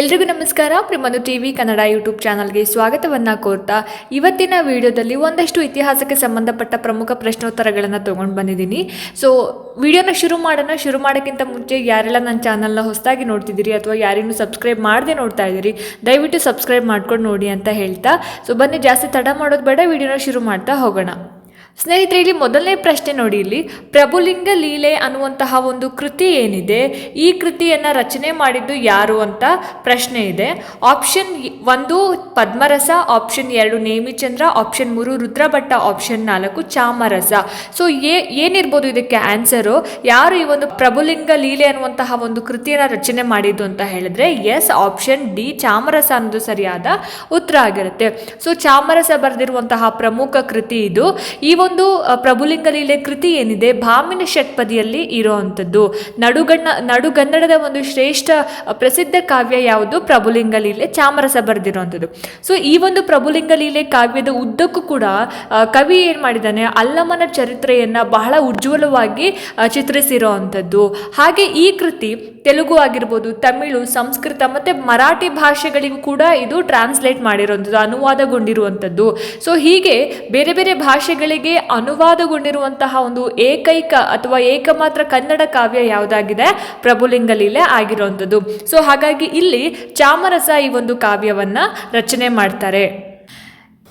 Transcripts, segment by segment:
ಎಲ್ರಿಗೂ ನಮಸ್ಕಾರ. ಪ್ರಿಮನು ಟಿ ವಿ ಕನ್ನಡ ಯೂಟ್ಯೂಬ್ ಚಾನಲ್ಗೆ ಸ್ವಾಗತವನ್ನು ಕೋರ್ತಾ ಇವತ್ತಿನ ವಿಡಿಯೋದಲ್ಲಿ ಒಂದಷ್ಟು ಇತಿಹಾಸಕ್ಕೆ ಸಂಬಂಧಪಟ್ಟ ಪ್ರಮುಖ ಪ್ರಶ್ನೋತ್ತರಗಳನ್ನು ತೊಗೊಂಡು ಬಂದಿದ್ದೀನಿ. ಸೊ ವಿಡಿಯೋನ ಶುರು ಮಾಡೋಣ. ಶುರು ಮಾಡೋಕ್ಕಿಂತ ಮುಂಚೆ ಯಾರೆಲ್ಲ ನನ್ನ ಚಾನಲ್ನ ಹೊಸದಾಗಿ ನೋಡ್ತಿದ್ದೀರಿ ಅಥವಾ ಯಾರಿಗೂ ಸಬ್ಸ್ಕ್ರೈಬ್ ಮಾಡದೆ ನೋಡ್ತಾ ಇದ್ದೀರಿ, ದಯವಿಟ್ಟು ಸಬ್ಸ್ಕ್ರೈಬ್ ಮಾಡ್ಕೊಂಡು ನೋಡಿ ಅಂತ ಹೇಳ್ತಾ. ಸೊ ಬನ್ನಿ, ಜಾಸ್ತಿ ತಡ ಮಾಡೋದು ಬೇಡ. ವಿಡಿಯೋನ ಶುರು ಮಾಡ್ತಾ ಹೋಗೋಣ. ಸ್ನೇಹಿತರೆ, ಇಲ್ಲಿ ಮೊದಲನೇ ಪ್ರಶ್ನೆ ನೋಡಿ. ಇಲ್ಲಿ ಪ್ರಭುಲಿಂಗ ಲೀಲೆ ಅನ್ನುವಂತಹ ಒಂದು ಕೃತಿ ಏನಿದೆ? ಈ ಕೃತಿಯನ್ನು ರಚನೆ ಮಾಡಿದ್ದು ಯಾರು ಅಂತ ಪ್ರಶ್ನೆ ಇದೆ. ಆಪ್ಷನ್ ಒಂದು ಪದ್ಮರಸ, ಆಪ್ಷನ್ ಎರಡು ನೇಮಿಚಂದ್ರ, ಆಪ್ಷನ್ ಮೂರು ರುದ್ರಭಟ್ಟ ಆಪ್ಷನ್ ನಾಲ್ಕು ಚಾಮರಸ. ಸೊ ಏ, ಏನಿರ್ಬೋದು ಇದಕ್ಕೆ ಆನ್ಸರು? ಯಾರು ಈ ಒಂದು ಪ್ರಭುಲಿಂಗ ಲೀಲೆ ಅನ್ನುವಂತಹ ಒಂದು ಕೃತಿಯನ್ನು ರಚನೆ ಮಾಡಿದ್ದು ಅಂತ ಹೇಳಿದ್ರೆ, ಎಸ್, ಆಪ್ಷನ್ ಡಿ, ಚಾಮರಸ ಅನ್ನೋದು ಸರಿಯಾದ ಉತ್ತರ ಆಗಿರುತ್ತೆ. ಸೊ ಚಾಮರಸ ಬರೆದಿರುವಂತಹ ಪ್ರಮುಖ ಕೃತಿ ಇದು. ಈ ಒಂದು ಪ್ರಭುಲಿಂಗ ಲೀಲೆ ಕೃತಿ ಏನಿದೆ, ಭಾಮಿನ ಷಟ್ಪದಿಯಲ್ಲಿ ಇರೋವಂಥದ್ದು ನಡುಗಣ್ಣ, ನಡುಗನ್ನಡದ ಒಂದು ಶ್ರೇಷ್ಠ ಪ್ರಸಿದ್ಧ ಕಾವ್ಯ ಯಾವುದು? ಪ್ರಭುಲಿಂಗ ಲೀಲೆ, ಚಾಮರಸ ಬರೆದಿರುವಂಥದ್ದು ಸೊ, ಈ ಒಂದು ಪ್ರಭುಲಿಂಗ ಲೀಲೆ ಕಾವ್ಯದ ಉದ್ದಕ್ಕೂ ಕೂಡ ಕವಿ ಏನು ಮಾಡಿದ್ದಾನೆ, ಅಲ್ಲಮನ ಚರಿತ್ರೆಯನ್ನು ಬಹಳ ಉಜ್ವಲವಾಗಿ ಚಿತ್ರಿಸಿರೋ ಚಿತ್ರಿಸಿರುವಂಥದ್ದು ಹಾಗೆ ಈ ಕೃತಿ ತೆಲುಗು ಆಗಿರ್ಬೋದು, ತಮಿಳು, ಸಂಸ್ಕೃತ ಮತ್ತು ಮರಾಠಿ ಭಾಷೆಗಳಿಗೂ ಕೂಡ ಇದು ಟ್ರಾನ್ಸ್ಲೇಟ್ ಮಾಡಿರುವಂಥದ್ದು ಅನುವಾದಗೊಂಡಿರುವಂಥದ್ದು. ಸೊ, ಹೀಗೆ ಬೇರೆ ಬೇರೆ ಭಾಷೆಗಳಿಗೆ ಅನುವಾದಗೊಂಡಿರುವಂತಹ ಒಂದು ಏಕೈಕ ಅಥವಾ ಏಕಮಾತ್ರ ಕನ್ನಡ ಕಾವ್ಯ ಯಾವುದಾಗಿದೆ? ಪ್ರಭುಲಿಂಗ ಲೀಲೆ ಆಗಿರುವಂಥದ್ದು. ಸೊ ಹಾಗಾಗಿ ಇಲ್ಲಿ ಚಾಮರಸ ಈ ಒಂದು ಕಾವ್ಯವನ್ನ ರಚನೆ ಮಾಡ್ತಾರೆ.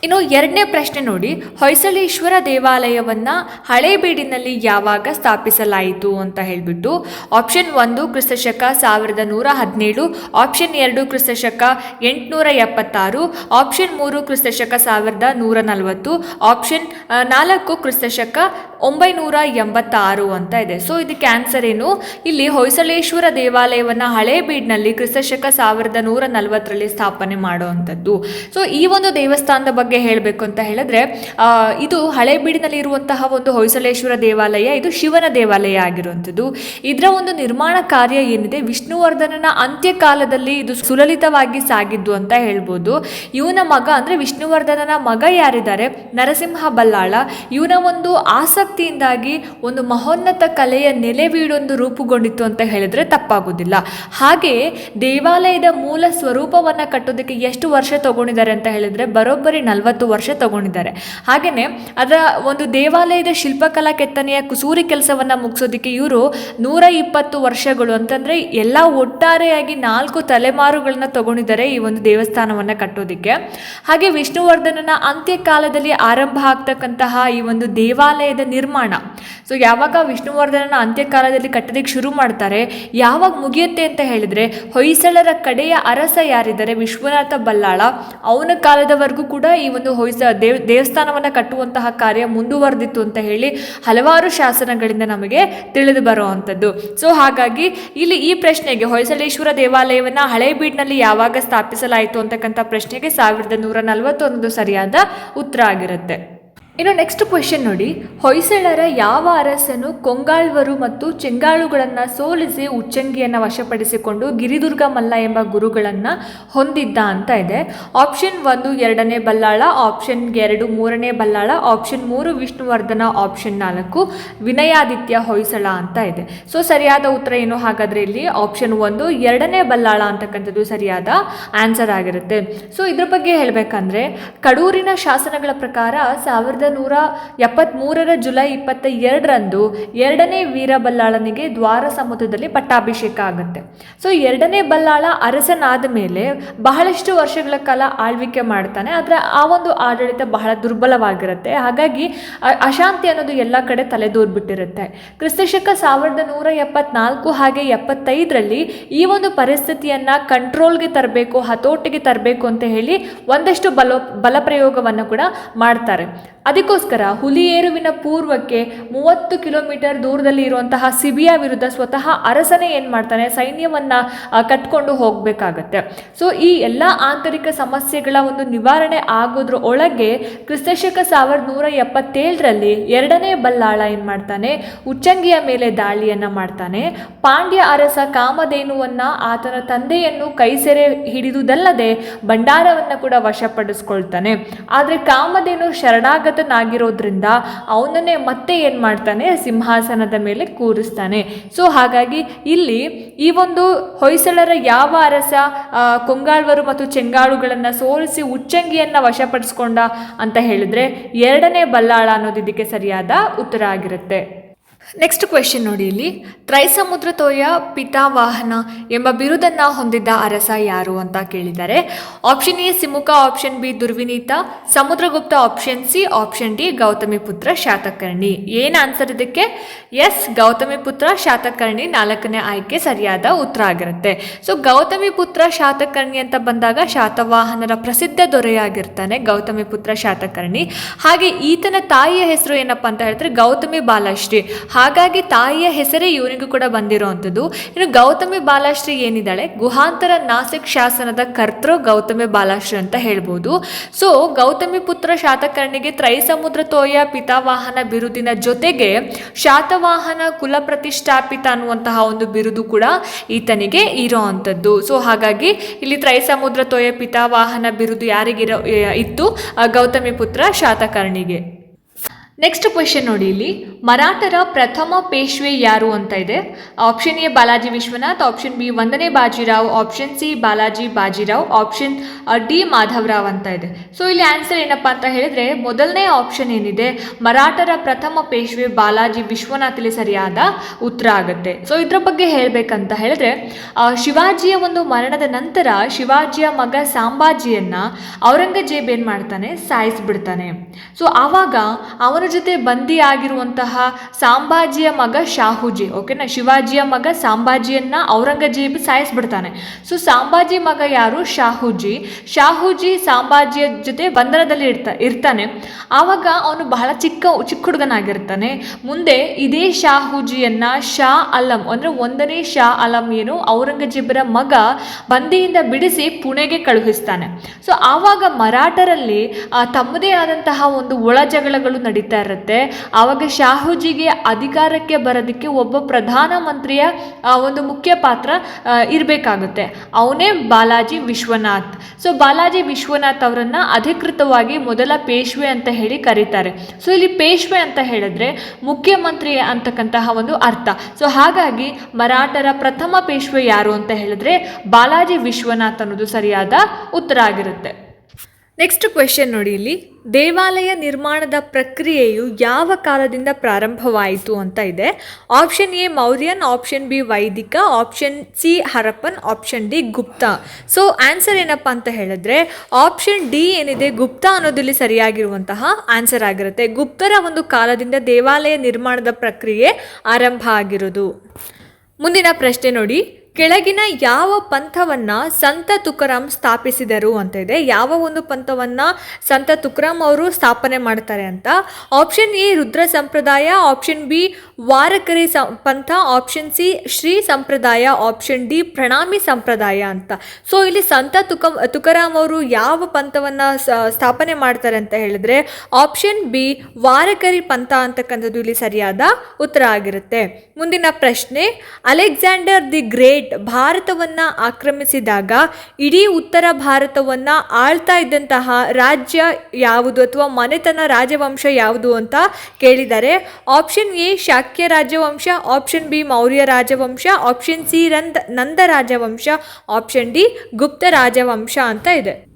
ಇನ್ನು ಎರಡನೇ ಪ್ರಶ್ನೆ ನೋಡಿ, ಹೊಯ್ಸಳೇಶ್ವರ ದೇವಾಲಯವನ್ನ ಹಳೇಬೀಡಿನಲ್ಲಿ ಯಾವಾಗ ಸ್ಥಾಪಿಸಲಾಯಿತು ಅಂತ ಹೇಳಿಬಿಟ್ಟು ಆಪ್ಷನ್ ಒಂದು ಕ್ರಿಸ್ತಶಕ ಸಾವಿರದ ನೂರ ಹದಿನೇಳು ಆಪ್ಷನ್ ಎರಡು ಕ್ರಿಸ್ತಶಕ ಎಂಟುನೂರ ಎಪ್ಪತ್ತಾರು ಆಪ್ಷನ್ ಮೂರು ಕ್ರಿಸ್ತಶಕ ಸಾವಿರದ ನೂರ ನಲವತ್ತು ಆಪ್ಷನ್ ನಾಲ್ಕು ಕ್ರಿಸ್ತಶಕ ಒಂಬೈನೂರ ಎಂಬತ್ತಾರು ಅಂತ ಇದೆ. ಸೊ ಇದಕ್ಕೆ ಆನ್ಸರ್ ಏನು? ಇಲ್ಲಿ ಹೊಯ್ಸಳೇಶ್ವರ ದೇವಾಲಯವನ್ನು ಹಳೇಬೀಡ್ನಲ್ಲಿ ಕ್ರಿಸ್ತಶಕ ಸಾವಿರದ ನೂರ ನಲವತ್ತರಲ್ಲಿ ಸ್ಥಾಪನೆ ಮಾಡುವಂಥದ್ದು. ಸೊ ಈ ಒಂದು ದೇವಸ್ಥಾನದ ಹೇಳಬೇಕು ಅಂತ ಹೇಳಿದ್ರೆ ಇದು ಹಳೇಬೀಡಿನಲ್ಲಿ ಇರುವಂತಹ ಒಂದು ಹೊಯ್ಸಳೇಶ್ವರ ದೇವಾಲಯ, ಇದು ಶಿವನ ದೇವಾಲಯ ಆಗಿರುವಂಥದ್ದು. ಇದರ ಒಂದು ನಿರ್ಮಾಣ ಕಾರ್ಯ ಏನಿದೆ, ವಿಷ್ಣುವರ್ಧನನ ಅಂತ್ಯಕಾಲದಲ್ಲಿ ಇದು ಸುಲಲಿತವಾಗಿ ಸಾಗಿದ್ದು ಅಂತ ಹೇಳ್ಬೋದು. ಇವನ ಮಗ ಅಂದರೆ ವಿಷ್ಣುವರ್ಧನನ ಮಗ ಯಾರಿದ್ದಾರೆ? ನರಸಿಂಹ ಬಲ್ಲಾಳ. ಇವನ ಒಂದು ಆಸಕ್ತಿಯಿಂದಾಗಿ ಒಂದು ಮಹೋನ್ನತ ಕಲೆಯ ನೆಲೆವೀಡೊಂದು ರೂಪುಗೊಂಡಿತ್ತು ಅಂತ ಹೇಳಿದ್ರೆ ತಪ್ಪಾಗುವುದಿಲ್ಲ ಹಾಗೆ ದೇವಾಲಯದ ಮೂಲ ಸ್ವರೂಪವನ್ನು ಕಟ್ಟೋದಕ್ಕೆ ಎಷ್ಟು ವರ್ಷ ತಗೊಂಡಿದ್ದಾರೆ ಅಂತ ಹೇಳಿದ್ರೆ, ಬರೋಬ್ಬರಿ ನಲವತ್ತು ವರ್ಷ ತಗೊಂಡಿದ್ದಾರೆ. ಹಾಗೆಯೇ ಅದರ ಒಂದು ದೇವಾಲಯದ ಶಿಲ್ಪಕಲಾ ಕೆತ್ತನೆಯ ಕುಸೂರಿ ಕೆಲಸವನ್ನು ಮುಗಿಸೋದಕ್ಕೆ ಇವರು ನೂರ ಇಪ್ಪತ್ತು ವರ್ಷಗಳು ಅಂತಂದರೆ ಎಲ್ಲ ಒಟ್ಟಾರೆಯಾಗಿ ನಾಲ್ಕು ತಲೆಮಾರುಗಳನ್ನ ತಗೊಂಡಿದ್ದಾರೆ ಈ ಒಂದು ದೇವಸ್ಥಾನವನ್ನು ಕಟ್ಟೋದಕ್ಕೆ. ಹಾಗೆ ವಿಷ್ಣುವರ್ಧನನ ಅಂತ್ಯಕಾಲದಲ್ಲಿ ಆರಂಭ ಆಗ್ತಕ್ಕಂತಹ ಈ ಒಂದು ದೇವಾಲಯದ ನಿರ್ಮಾಣ. ಸೊ ಯಾವಾಗ ವಿಷ್ಣುವರ್ಧನನ ಅಂತ್ಯಕಾಲದಲ್ಲಿ ಕಟ್ಟೋದಕ್ಕೆ ಶುರು ಮಾಡ್ತಾರೆ, ಯಾವಾಗ ಮುಗಿಯುತ್ತೆ ಅಂತ ಹೇಳಿದ್ರೆ ಹೊಯ್ಸಳರ ಕಡೆಯ ಅರಸ ಯಾರಿದ್ದಾರೆ, ವಿಶ್ವನಾಥ ಬಲ್ಲಾಳ, ಅವನ ಕಾಲದವರೆಗೂ ಕೂಡ ಒಂದು ಹೊಯ್ಸ ದೇವ್, ದೇವಸ್ಥಾನವನ್ನು ಕಟ್ಟುವಂತಹ ಕಾರ್ಯ ಮುಂದುವರೆದಿತ್ತು ಅಂತ ಹೇಳಿ ಹಲವಾರು ಶಾಸನಗಳಿಂದ ನಮಗೆ ತಿಳಿದು ಬರುವಂಥದ್ದು. ಸೊ ಹಾಗಾಗಿ ಇಲ್ಲಿ ಈ ಪ್ರಶ್ನೆಗೆ ಹೊಯ್ಸಳೇಶ್ವರ ದೇವಾಲಯವನ್ನು ಹಳೇಬೀಡ್ನಲ್ಲಿ ಯಾವಾಗ ಸ್ಥಾಪಿಸಲಾಯಿತು ಅಂತಕ್ಕಂಥ ಪ್ರಶ್ನೆಗೆ ಸಾವಿರದ ನೂರ ನಲವತ್ತೊಂದು ಸರಿಯಾದ ಉತ್ತರ ಆಗಿರುತ್ತೆ. ಇನ್ನು ನೆಕ್ಸ್ಟ್ ಕ್ವೆಶನ್ ನೋಡಿ. ಹೊಯ್ಸಳರ ಯಾವ ಅರಸನು ಕೊಂಗಾಳ್ವರು ಮತ್ತು ಚೆಂಗಾಳುಗಳನ್ನು ಸೋಲಿಸಿ ಉಚ್ಚಂಗಿಯನ್ನು ವಶಪಡಿಸಿಕೊಂಡು ಗಿರಿದುರ್ಗ ಮಲ್ಲ ಎಂಬ ಗುರುಗಳನ್ನು ಹೊಂದಿದ್ದ ಅಂತ ಇದೆ. ಆಪ್ಷನ್ ಒಂದು ಎರಡನೇ ಬಲ್ಲಾಳ ಆಪ್ಷನ್ ಎರಡು ಮೂರನೇ ಬಲ್ಲಾಳ ಆಪ್ಷನ್ ಮೂರು ವಿಷ್ಣುವರ್ಧನ ಆಪ್ಷನ್ ನಾಲ್ಕು ವಿನಯಾದಿತ್ಯ ಹೊಯ್ಸಳ ಅಂತ ಇದೆ. ಸೊ ಸರಿಯಾದ ಉತ್ತರ ಏನು ಹಾಗಾದ್ರೆ ಇಲ್ಲಿ? ಆಪ್ಷನ್ ಒಂದು ಎರಡನೇ ಬಲ್ಲಾಳ ಅಂತಕ್ಕಂಥದ್ದು ಸರಿಯಾದ ಆನ್ಸರ್ ಆಗಿರುತ್ತೆ. ಸೊ ಇದ್ರ ಬಗ್ಗೆ ಹೇಳಬೇಕಂದ್ರೆ ಕಡೂರಿನ ಶಾಸನಗಳ ಪ್ರಕಾರ ಸಾವಿರದ ನೂರ ಎಪ್ಪತ್ತ್ಮೂರರ ಜುಲೈ ಇಪ್ಪತ್ತ ಎರಡರಂದು ಎರಡನೇ ವೀರಬಲ್ಲಾಳನಿಗೆ ದ್ವಾರ ಸಮುದ್ರದಲ್ಲಿ ಪಟ್ಟಾಭಿಷೇಕ ಆಗುತ್ತೆ. ಸೊ ಎರಡನೇ ಬಲ್ಲಾಳ ಅರಸನಾದ ಮೇಲೆ ಬಹಳಷ್ಟು ವರ್ಷಗಳ ಕಾಲ ಆಳ್ವಿಕೆ ಮಾಡ್ತಾನೆ. ಆದರೆ ಆ ಒಂದು ಆಡಳಿತ ಬಹಳ ದುರ್ಬಲವಾಗಿರುತ್ತೆ. ಹಾಗಾಗಿ ಅಶಾಂತಿ ಅನ್ನೋದು ಎಲ್ಲ ಕಡೆ ತಲೆದೂರ್ಬಿಟ್ಟಿರುತ್ತೆ. ಕ್ರಿಸ್ತಶಕ ಸಾವಿರದ ನೂರ ಎಪ್ಪತ್ನಾಲ್ಕು ಹಾಗೆ ಎಪ್ಪತ್ತೈದರಲ್ಲಿ ಈ ಒಂದು ಪರಿಸ್ಥಿತಿಯನ್ನು ಕಂಟ್ರೋಲ್ಗೆ ತರಬೇಕು, ಹತೋಟಿಗೆ ತರಬೇಕು ಅಂತ ಹೇಳಿ ಒಂದಷ್ಟು ಬಲ, ಬಲಪ್ರಯೋಗವನ್ನು ಕೂಡ ಮಾಡ್ತಾರೆ. ಅದಕ್ಕೋಸ್ಕರ ಹುಲಿಯೇರುವಿನ ಪೂರ್ವಕ್ಕೆ ಮೂವತ್ತು ಕಿಲೋಮೀಟರ್ ದೂರದಲ್ಲಿ ಇರುವಂತಹ ಸಿಬಿಯಾ ವಿರುದ್ಧ ಸ್ವತಃ ಅರಸನೇ ಏನು ಮಾಡ್ತಾನೆ? ಸೈನ್ಯವನ್ನು ಕಟ್ಕೊಂಡು ಹೋಗಬೇಕಾಗತ್ತೆ. ಸೊ ಈ ಎಲ್ಲ ಆಂತರಿಕ ಸಮಸ್ಯೆಗಳ ಒಂದು ನಿವಾರಣೆ ಆಗೋದ್ರ ಒಳಗೆ ಕ್ರಿಸ್ತಶಕ ಸಾವಿರದ ನೂರ ಎಪ್ಪತ್ತೇಳರಲ್ಲಿ ಎರಡನೇ ಬಲ್ಲಾಳ ಏನು ಮಾಡ್ತಾನೆ? ಉಚ್ಚಂಗಿಯ ಮೇಲೆ ದಾಳಿಯನ್ನು ಮಾಡ್ತಾನೆ. ಪಾಂಡ್ಯ ಅರಸ ಕಾಮಧೇನುವನ್ನು ಆತನ ತಂದೆಯನ್ನು ಕೈಸೆರೆ ಹಿಡಿದುದಲ್ಲದೆ ಭಂಡಾರವನ್ನು ಕೂಡ ವಶಪಡಿಸ್ಕೊಳ್ತಾನೆ. ಆದರೆ ಕಾಮಧೇನು ಶರಣಾಗತ ಮಗನಾಗಿರೋದ್ರಿಂದ ಅವನನ್ನೇ ಮತ್ತೆ ಏನು ಮಾಡ್ತಾನೆ? ಸಿಂಹಾಸನದ ಮೇಲೆ ಕೂರಿಸ್ತಾನೆ. ಸೊ ಹಾಗಾಗಿ ಇಲ್ಲಿ ಈ ಒಂದು ಹೊಯ್ಸಳರ ಯಾವ ಅರಸ ಕೊಂಗಾಳ್ವರು ಮತ್ತು ಚೆಂಗಾಳುಗಳನ್ನು ಸೋಲಿಸಿ ಉಚ್ಚಂಗಿಯನ್ನು ವಶಪಡಿಸ್ಕೊಂಡ ಅಂತ ಹೇಳಿದ್ರೆ ಎರಡನೇ ಬಲ್ಲಾಳ ಅನ್ನೋದು ಇದಕ್ಕೆ ಸರಿಯಾದ ಉತ್ತರ ಆಗಿರುತ್ತೆ. ನೆಕ್ಸ್ಟ್ ಕ್ವೆಶನ್ ನೋಡಿ ಇಲ್ಲಿ. ತ್ರೈಸಮುದ್ರ ತೋಯ ಪಿತಾವಾಹನ ಎಂಬ ಬಿರುದನ್ನು ಹೊಂದಿದ್ದ ಅರಸ ಯಾರು ಅಂತ ಕೇಳಿದ್ದಾರೆ option A Simukha option B Durvinita, Samudragupta option C option D Gautamiputra Satakarni. ಏನು ಆನ್ಸರ್ ಇದಕ್ಕೆ? ಎಸ್ ಗೌತಮಿ ಪುತ್ರ ಶಾತಕರ್ಣಿ ನಾಲ್ಕನೇ ಆಯ್ಕೆ ಸರಿಯಾದ ಉತ್ತರ ಆಗಿರುತ್ತೆ. ಸೊ ಗೌತಮಿ ಪುತ್ರ ಶಾತಕರ್ಣಿ ಅಂತ ಬಂದಾಗ ಶಾತವಾಹನರ ಪ್ರಸಿದ್ಧ ದೊರೆಯಾಗಿರ್ತಾನೆ ಗೌತಮಿ ಪುತ್ರ ಶಾತಕರ್ಣಿ. ಹಾಗೆ ಈತನ ತಾಯಿಯ ಹೆಸರು ಏನಪ್ಪ ಅಂತ ಹೇಳಿದ್ರೆ ಗೌತಮಿ ಬಾಲಶ್ರೀ. ಹಾಗಾಗಿ ತಾಯಿಯ ಹೆಸರೇ ಇವನಿಗೂ ಕೂಡ ಬಂದಿರುವಂಥದ್ದು. ಇನ್ನು ಗೌತಮಿ ಬಾಲಾಶ್ರೀ ಏನಿದ್ದಾಳೆ? ಗುಹಾಂತರ ನಾಸಿಕ್ ಶಾಸನದ ಕರ್ತೃ ಗೌತಮಿ ಬಾಲಾಶ್ರೀ ಅಂತ ಹೇಳ್ಬೋದು. ಸೊ ಗೌತಮಿ ಪುತ್ರ ಶಾತಕರ್ಣಿಗೆ ತ್ರೈಸಮುದ್ರ ತೋಯ ಪಿತಾವಾಹನ ಬಿರುದಿನ ಜೊತೆಗೆ ಶಾತವಾಹನ ಕುಲ ಪ್ರತಿಷ್ಠಾಪಿತ ಅನ್ನುವಂತಹ ಒಂದು ಬಿರುದು ಕೂಡ ಈತನಿಗೆ ಇರೋ ಅಂಥದ್ದು ಸೊ ಹಾಗಾಗಿ ಇಲ್ಲಿ ತ್ರೈಸಮುದ್ರ ತೋಯ ಪಿತಾವಾಹನ ಬಿರುದು ಯಾರಿಗಿರೋ, ಇತ್ತು? ಗೌತಮಿ ಪುತ್ರ ಶಾತಕರ್ಣಿಗೆ. ನೆಕ್ಸ್ಟ್ ಕ್ವೆಶನ್ ನೋಡಿ ಇಲ್ಲಿ. ಮರಾಠರ ಪ್ರಥಮ ಪೇಶ್ವೆ ಯಾರು ಅಂತ ಇದೆ. Option A Balaji Vishwanath option B ಒಂದನೇ Bajirao option C Balaji Bajirao option D Madhavrao ಅಂತ ಇದೆ. ಸೊ ಇಲ್ಲಿ ಆನ್ಸರ್ ಏನಪ್ಪಾ ಅಂತ ಹೇಳಿದ್ರೆ, ಮೊದಲನೇ ಆಪ್ಷನ್ ಏನಿದೆ, ಮರಾಠರ ಪ್ರಥಮ ಪೇಶ್ವೆ ಬಾಲಾಜಿ ವಿಶ್ವನಾಥ್ ಇಲ್ಲಿ ಸರಿಯಾದ ಉತ್ತರ ಆಗುತ್ತೆ. ಸೊ ಇದ್ರ ಬಗ್ಗೆ ಹೇಳಬೇಕಂತ ಹೇಳಿದ್ರೆ ಶಿವಾಜಿಯ ಒಂದು ಮರಣದ ನಂತರ ಶಿವಾಜಿಯ ಮಗ ಸಾಂಬಾಜಿಯನ್ನ ಔರಂಗಜೇಬ್ ಏನು ಮಾಡ್ತಾನೆ, ಸಾಯಿಸ್ಬಿಡ್ತಾನೆ. ಸೊ ಆವಾಗ ಅವನ ಜೊತೆ ಬಂದಿ ಆಗಿರುವಂತಹ ಸಾಂಬಾಜಿಯ ಮಗ ಶಾಹುಜಿ ಓಕೆನಾ ಶಿವಾಜಿಯ ಮಗ ಸಾಂಬಾಜಿಯನ್ನ ಔರಂಗಜೇಬ್ ಸಾಯಿಸ್ಬಿಡ್ತಾನೆ. ಸೊ ಸಾಂಬಾಜಿ ಮಗ ಯಾರು? ಶಾಹುಜಿ. ಶಾಹುಜಿ ಸಾಂಬಾಜಿಯ ಜೊತೆ ಬಂಧನದಲ್ಲಿ ಇರ್ತಾ, ಇರ್ತಾನೆ. ಆವಾಗ ಅವನು ಬಹಳ ಚಿಕ್ಕ ಚಿಕ್ಕ ಹುಡುಗನಾಗಿರ್ತಾನೆ. ಮುಂದೆ ಇದೇ ಶಾಹುಜಿಯನ್ನ ಶಾ ಅಲಂ, ಅಂದ್ರೆ ಒಂದನೇ ಶಾ ಅಲಂ ಏನು? ಔರಂಗಜೇಬರ ಮಗ ಬಂದಿಯಿಂದ ಬಿಡಿಸಿ ಪುಣೆಗೆ ಕಳುಹಿಸ್ತಾನೆ. ಸೊ ಆವಾಗ ಮರಾಠರಲ್ಲಿ ತಮ್ಮದೇ ಆದಂತಹ ಒಂದು ಒಳ ಜಗಳಗಳು ನಡೀತಾ ಇರುತ್ತೆ. ಆವಾಗ ಶಾಹುಜಿಗೆ ಅಧಿಕಾರಕ್ಕೆ ಬರೋದಕ್ಕೆ ಒಬ್ಬ ಪ್ರಧಾನಮಂತ್ರಿಯ ಒಂದು ಮುಖ್ಯ ಪಾತ್ರ ಇರಬೇಕಾಗುತ್ತೆ. ಅವನೇ ಬಾಲಾಜಿ ವಿಶ್ವನಾಥ್. ಸೊ, ಬಾಲಾಜಿ ವಿಶ್ವನಾಥ್ ಅವರನ್ನ ಅಧಿಕೃತವಾಗಿ ಮೊದಲ ಪೇಶ್ವೆ ಅಂತ ಹೇಳಿ ಕರೀತಾರೆ. ಸೊ, ಇಲ್ಲಿ ಪೇಶ್ವೆ ಅಂತ ಹೇಳಿದ್ರೆ ಮುಖ್ಯಮಂತ್ರಿ ಅಂತಕ್ಕಂತಹ ಒಂದು ಅರ್ಥ. ಸೊ, ಹಾಗಾಗಿ ಮರಾಠರ ಪ್ರಥಮ ಪೇಶ್ವೆ ಯಾರು ಅಂತ ಹೇಳಿದ್ರೆ ಬಾಲಾಜಿ ವಿಶ್ವನಾಥ್ ಅನ್ನೋದು ಸರಿಯಾದ ಉತ್ತರ ಆಗಿರುತ್ತೆ. ನೆಕ್ಸ್ಟ್ ಕ್ವೆಶನ್ ನೋಡಿ ಇಲ್ಲಿ. ದೇವಾಲಯ ನಿರ್ಮಾಣದ ಪ್ರಕ್ರಿಯೆಯು ಯಾವ ಕಾಲದಿಂದ ಪ್ರಾರಂಭವಾಯಿತು ಅಂತ ಇದೆ. Option A Mauryan option B ವೈದಿಕ option C Harappan option D Gupta. So answer ಏನಪ್ಪ ಅಂತ ಹೇಳಿದ್ರೆ ಆಪ್ಷನ್ ಡಿ ಏನಿದೆ, ಗುಪ್ತಾ ಅನ್ನೋದಿಲ್ಲಿ ಸರಿಯಾಗಿರುವಂತಹ ಆನ್ಸರ್ ಆಗಿರುತ್ತೆ. ಗುಪ್ತರ ಒಂದು ಕಾಲದಿಂದ ದೇವಾಲಯ ನಿರ್ಮಾಣದ ಪ್ರಕ್ರಿಯೆ ಆರಂಭ ಆಗಿರೋದು. ಮುಂದಿನ ಪ್ರಶ್ನೆ ನೋಡಿ. ಕೆಳಗಿನ ಯಾವ ಪಂಥವನ್ನ ಸಂತ ತುಕರಾಮ್ ಸ್ಥಾಪಿಸಿದರು ಅಂತ ಇದೆ. ಯಾವ ಒಂದು ಪಂಥವನ್ನ ಸಂತ ತುಕರಾಮ್ ಅವರು ಸ್ಥಾಪನೆ ಮಾಡ್ತಾರೆ ಅಂತ. ಆಪ್ಷನ್ ಎ ರುದ್ರ ಸಂಪ್ರದಾಯ. ಆಪ್ಷನ್ ಬಿ ವಾರಕರಿ ಸ, ಪಂಥ. ಆಪ್ಷನ್ ಸಿ ಶ್ರೀ ಸಂಪ್ರದಾಯ. ಆಪ್ಷನ್ ಡಿ ಪ್ರಣಾಮಿ ಸಂಪ್ರದಾಯ ಅಂತ. ಸೊ ಇಲ್ಲಿ ಸಂತ ತುಕ ತುಕರಾಮ್ ಅವರು ಯಾವ ಪಂಥವನ್ನ ಸ್ಥಾಪನೆ ಮಾಡ್ತಾರೆ ಅಂತ ಹೇಳಿದ್ರೆ ಆಪ್ಷನ್ ಬಿ ವಾರಕರಿ ಪಂಥ ಅಂತಕ್ಕಂಥದ್ದು ಇಲ್ಲಿ ಸರಿಯಾದ ಉತ್ತರ ಆಗಿರುತ್ತೆ. ಮುಂದಿನ ಪ್ರಶ್ನೆ ಅಲೆಕ್ಸಾಂಡರ್ ದಿ ಗ್ರೇಟ್ ಭಾರತವನ್ನ ಆಕ್ರಮಿಸಿದಾಗ ಇಡೀ ಉತ್ತರ ಭಾರತವನ್ನ ಆಳ್ತಾ ಇದ್ದಂತಹ ರಾಜ್ಯ ಯಾವುದು ಅಥವಾ ಮನೆತನ ರಾಜವಂಶ ಯಾವುದು ಅಂತ ಕೇಳಿದ್ದಾರೆ ಆಪ್ಷನ್ ಎ ಶಾಕ್ಯ ರಾಜವಂಶ ಆಪ್ಷನ್ ಬಿ ಮೌರ್ಯ ರಾಜವಂಶ ಆಪ್ಷನ್ ಸಿ ರಂದ್ ನಂದ ರಾಜವಂಶ ಆಪ್ಷನ್ ಡಿ ಗುಪ್ತ ರಾಜವಂಶ ಅಂತ ಇದೆ.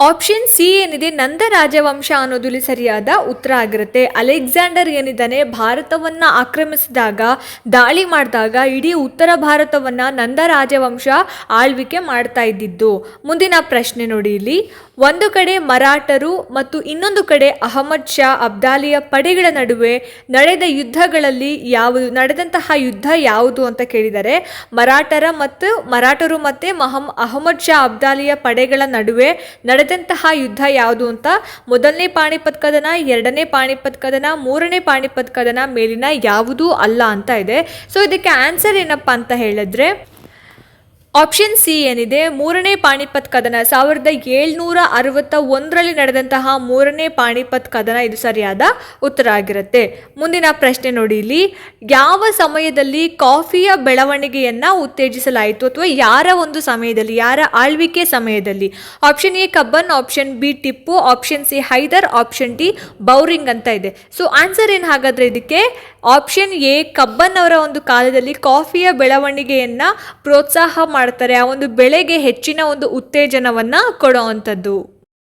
ಆಪ್ಷನ್ ಸಿ ಏನಿದೆ? ನಂದ ರಾಜವಂಶ ಅನ್ನೋದು ಸರಿಯಾದ ಉತ್ತರ ಆಗಿರುತ್ತೆ. ಅಲೆಕ್ಸಾಂಡರ್ ಏನಿದ್ದಾನೆ? ಭಾರತವನ್ನ ಆಕ್ರಮಿಸಿದಾಗ, ದಾಳಿ ಮಾಡಿದಾಗ ಇಡೀ ಉತ್ತರ ಭಾರತವನ್ನ ನಂದ ರಾಜವಂಶ ಆಳ್ವಿಕೆ ಮಾಡ್ತಾ ಇದ್ದಿದ್ದು. ಮುಂದಿನ ಪ್ರಶ್ನೆ ನೋಡಿ ಇಲ್ಲಿ. ಒಂದು ಕಡೆ ಮರಾಠರು ಮತ್ತು ಇನ್ನೊಂದು ಕಡೆ ಅಹಮದ್ ಶಾ ಅಬ್ದಾಲಿಯ ಪಡೆಗಳ ನಡುವೆ ನಡೆದ ಯುದ್ಧಗಳಲ್ಲಿ ಯಾವುದು, ನಡೆದಂತಹ ಯುದ್ಧ ಯಾವುದು ಅಂತ ಕೇಳಿದರೆ, ಮರಾಠರ ಮತ್ತು ಮರಾಠರು ಮತ್ತು ಮಹಮ್, ಅಹಮದ್ ಶಾ ಅಬ್ದಾಲಿಯ ಪಡೆಗಳ ನಡುವೆ ನಡೆದಂತಹ ಯುದ್ಧ ಯಾವುದು ಅಂತ ಮೊದಲನೇ ಪಾಣಿಪತ್ ಕದನ, ಎರಡನೇ ಪಾಣಿಪತ್ ಕದನ, ಮೂರನೇ ಪಾಣಿಪತ್ ಕದನ ಮೇಲಿನ ಯಾವುದೂ ಅಲ್ಲ ಅಂತ ಇದೆ. ಸೊ ಇದಕ್ಕೆ ಆನ್ಸರ್ ಏನಪ್ಪ ಅಂತ ಹೇಳಿದ್ರೆ ಆಪ್ಷನ್ ಸಿ ಏನಿದೆ? ಮೂರನೇ ಪಾಣಿಪತ್ ಕದನ. ಸಾವಿರದ ಏಳ್ನೂರ ಅರವತ್ತ ಒಂದರಲ್ಲಿ ನಡೆದಂತಹ ಮೂರನೇ ಪಾಣಿಪತ್ ಕದನ ಇದು ಸರಿಯಾದ ಉತ್ತರ ಆಗಿರುತ್ತೆ. ಮುಂದಿನ ಪ್ರಶ್ನೆ ನೋಡಿ ಇಲ್ಲಿ. ಯಾವ ಸಮಯದಲ್ಲಿ ಕಾಫಿಯ ಬೆಳವಣಿಗೆಯನ್ನ ಉತ್ತೇಜಿಸಲಾಯಿತು ಅಥವಾ ಯಾರ ಒಂದು ಸಮಯದಲ್ಲಿ, ಯಾರ ಆಳ್ವಿಕೆ ಸಮಯದಲ್ಲಿ? Option A Cubbon, option B Tipu, option C Hyder, option D Bowring ಅಂತ ಇದೆ. ಸೊ ಆನ್ಸರ್ ಏನು ಹಾಗಾದ್ರೆ ಇದಕ್ಕೆ? ಆಪ್ಷನ್ ಎ ಕಬ್ಬನ್ ಅವರ ಒಂದು ಕಾಲದಲ್ಲಿ ಕಾಫಿಯ ಬೆಳವಣಿಗೆಯನ್ನ ಪ್ರೋತ್ಸಾಹ ಮಾಡ್ತಾರೆ ಆ ಒಂದು ಬೆಳೆಗೆ ಹೆಚ್ಚಿನ ಒಂದು ಉತ್ತೇಜನವನ್ನ ಕೊಡೋ ಅಂಥದ್ದು.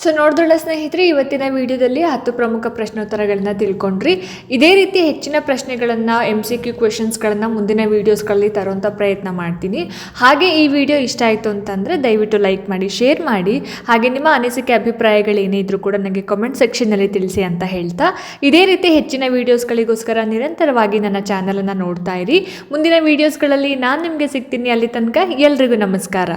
ಸೊ ನೋಡಿದ್ರಲ್ಲ ಸ್ನೇಹಿತರೆ, ಇವತ್ತಿನ ವಿಡಿಯೋದಲ್ಲಿ ಹತ್ತು ಪ್ರಮುಖ ಪ್ರಶ್ನೋತ್ತರಗಳನ್ನ ತಿಳ್ಕೊಂಡ್ರಿ. ಇದೇ ರೀತಿ ಹೆಚ್ಚಿನ ಪ್ರಶ್ನೆಗಳನ್ನು ಎಂ ಸಿ ಕ್ಯೂ ಕ್ವೆಶನ್ಸ್ಗಳನ್ನು ಮುಂದಿನ ವೀಡಿಯೋಸ್ಗಳಲ್ಲಿ ತರುವಂಥ ಪ್ರಯತ್ನ ಮಾಡ್ತೀನಿ. ಹಾಗೆ ಈ ವಿಡಿಯೋ ಇಷ್ಟ ಆಯಿತು ಅಂತಂದರೆ ದಯವಿಟ್ಟು ಲೈಕ್ ಮಾಡಿ ಶೇರ್ ಮಾಡಿ. ಹಾಗೆ ನಿಮ್ಮ ಅನಿಸಿಕೆ, ಅಭಿಪ್ರಾಯಗಳು ಏನೇ ಕೂಡ ನನಗೆ ಕಮೆಂಟ್ ಸೆಕ್ಷನ್ನಲ್ಲಿ ತಿಳಿಸಿ ಅಂತ ಹೇಳ್ತಾ. ಇದೇ ರೀತಿ ಹೆಚ್ಚಿನ ವೀಡಿಯೋಸ್ಗಳಿಗೋಸ್ಕರ ನಿರಂತರವಾಗಿ ನನ್ನ ಚಾನಲನ್ನು ನೋಡ್ತಾ ಇರಿ. ಮುಂದಿನ ವೀಡಿಯೋಸ್ಗಳಲ್ಲಿ ನಾನು ನಿಮಗೆ ಸಿಗ್ತೀನಿ ಅಲ್ಲಿ ತನಕ ಎಲ್ರಿಗೂ ನಮಸ್ಕಾರ.